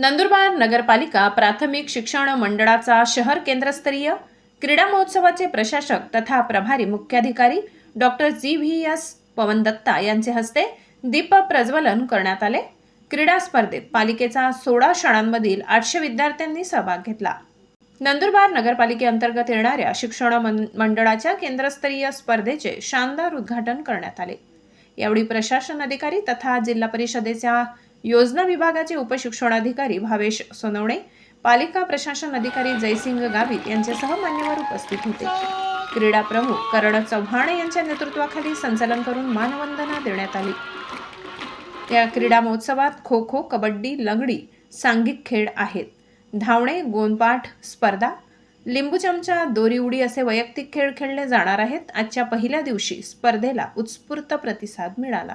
नंदुरबार नगरपालिका प्राथमिक शिक्षण मंडळाचा शहर केंद्रस्तरीय क्रीडा महोत्सवाचे प्रशासक तथा प्रभारी मुख्याधिकारी doctor G V S Pawan Datta यांचे हस्ते दीप प्रज्वलन करण्यात आले. क्रीडा स्पर्धेत पालिकेचा सोळा शाळांमधील आठशे विद्यार्थ्यांनी सहभाग घेतला. नंदुरबार नगरपालिकेअंतर्गत येणाऱ्या शिक्षण मंडळाच्या केंद्रस्तरीय स्पर्धेचे शानदार उद्घाटन करण्यात आले. यावेळी प्रशासन अधिकारी तथा जिल्हा परिषदेच्या योजना विभागाचे उपशिक्षणाधिकारी भावेश सोनवणे पालिका प्रशासन अधिकारी जयसिंग गावित यांच्यासह मान्यवर उपस्थित होते. क्रीडा प्रमुख करण चव्हाण यांच्या नेतृत्वाखाली संचलन करून मानवंदना देण्यात आली. या क्रीडा महोत्सवात खो खो कबड्डी लंगडी सांघिक खेळ आहेत. धावणे गोंदपाठ स्पर्धा लिंबू चमचा दोरी उडी असे वैयक्तिक खेळ खेळले जाणार आहेत. आजच्या पहिल्या दिवशी स्पर्धेला उत्स्फूर्त प्रतिसाद मिळाला.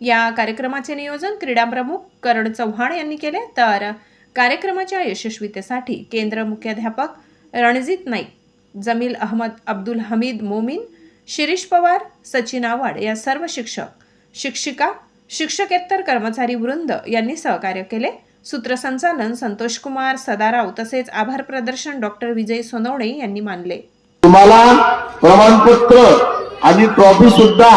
या कार्यक्रमाचे नियोजन क्रीडाप्रमुख करण चव्हाण यांनी केले. तर कार्यक्रमाच्या यशस्वीतेसाठी केंद्र मुख्याध्यापक रणजित नाईक जमील अहमद अब्दुल हमीद मोमीन शिरीष पवार सचिन आव्हाड या सर्व शिक्षक शिक्षिका शिक्षकेतर कर्मचारी वृंद यांनी सहकार्य केले. सूत्रसंचालन संतोष कुमार सदाराव तसेच आभार प्रदर्शन डॉक्टर विजय सोनवणे यांनी मानले. तुम्हाला प्रमाणपत्र आणि ट्रॉफी सुद्धा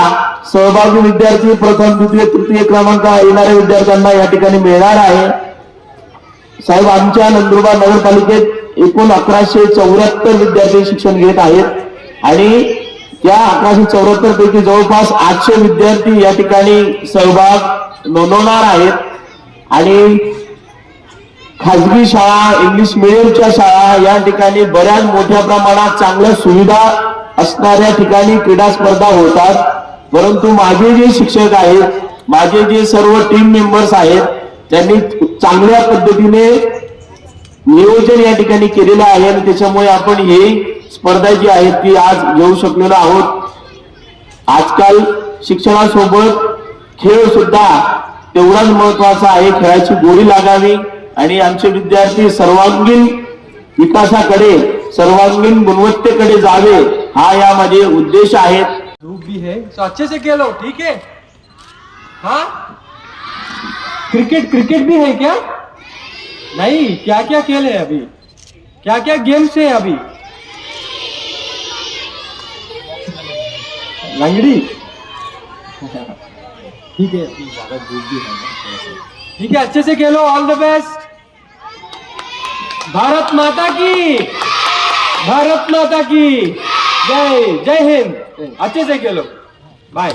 सहभागी विद्यार्थी प्रथम द्वितीय तृतीय क्रमांक येणाऱ्या विद्यार्थ्यांना या ठिकाणी मिळणार आहे. साहेब आमच्या नंदुरबार नगरपालिकेत एकूण अकराशे चौऱ्याहत्तर विद्यार्थी शिक्षण घेत आहेत. आणि त्या अकराशे चौऱ्याहत्तर पैकी जवळपास आठशे विद्यार्थी या ठिकाणी सहभाग नोंदवणार आहेत. आणि खाजगी शाळा इंग्लिश मिडियमच्या शाळा या ठिकाणी बऱ्याच मोठ्या प्रमाणात चांगल्या सुविधा असणाऱ्या ठिकाणी क्रीडा स्पर्धा होतात. परंतु माझे जे शिक्षक आहेत माझे जे सर्व टीम मेंबर्स आहेत त्यांनी चांगल्या पद्धतीने नियोजन या ठिकाणी केलेलं आहे आणि त्याच्यामुळे आपण हे स्पर्धा जी आहे ती आज घेऊ शकलेलो आहोत. आजकाल शिक्षणासोबत खेळ सुद्धा तेवढाच महत्त्वाचा आहे. खेळाची गोडी लागावी आणि आमचे विद्यार्थी सर्वांगीण विकासाकडे सर्वांगीण गुणवत्तेकडे जावे हा यामध्ये उद्देश आहे धूप भी है. तो अच्छे से खेलो, ठीक है? हाँ? क्रिकेट क्रिकेट भी है क्या? नहीं क्या क्या खेल है अभी? क्या क्या गेम्स है अभी? लंगड़ी? ठीक है. ज़्यादा धूप भी है ठीक है, अच्छे से Khelo all the best Bharat Mata की, भारत माता की। जय जय हिंद. अच्छे से खेलो बाय.